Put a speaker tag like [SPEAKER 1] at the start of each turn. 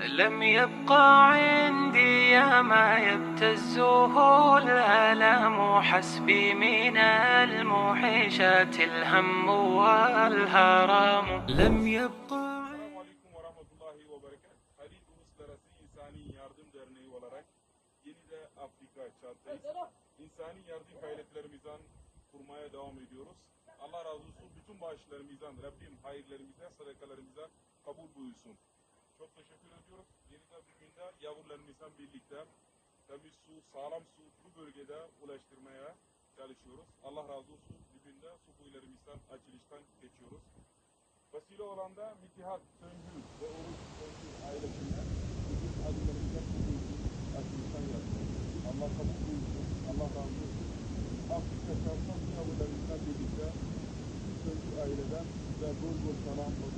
[SPEAKER 1] لم يبقى عندي يا ما يبتزه الآلام حسبي من الموحشات الهم والهرام لم يبقى
[SPEAKER 2] Selamun Aleyküm ve Rahmetullahi ve Berekat. Halil Uluslararası İnsani Yardım Derneği olarak yeni de Afrika çarptayız. İnsani yardım faaliyetlerimizden kurmaya devam ediyoruz. Allah razı olsun. Bütün bağışlarımızdan Rabbim hayırlarımıza, sadakalarımıza kabul buyursun. Çok teşekkür ediyoruz. Yeni de bir günde yavrularımızla birlikte temiz su, sağlam su bu bölgede ulaştırmaya çalışıyoruz. Allah razı olsun. Bir günde su kuyularımızdan açılıştan geçiyoruz. Vesile olan da Mittihat Söngül ve Oruç Söngül ailesine bugün adımlarımıza buyursun, açılıştan yaptı. Allah kabul buyursun, Allah razı olsun. Afrika şarttan yavrularımızla birlikte Söngül aileden size bol bol dualarımızı gönderiyoruz.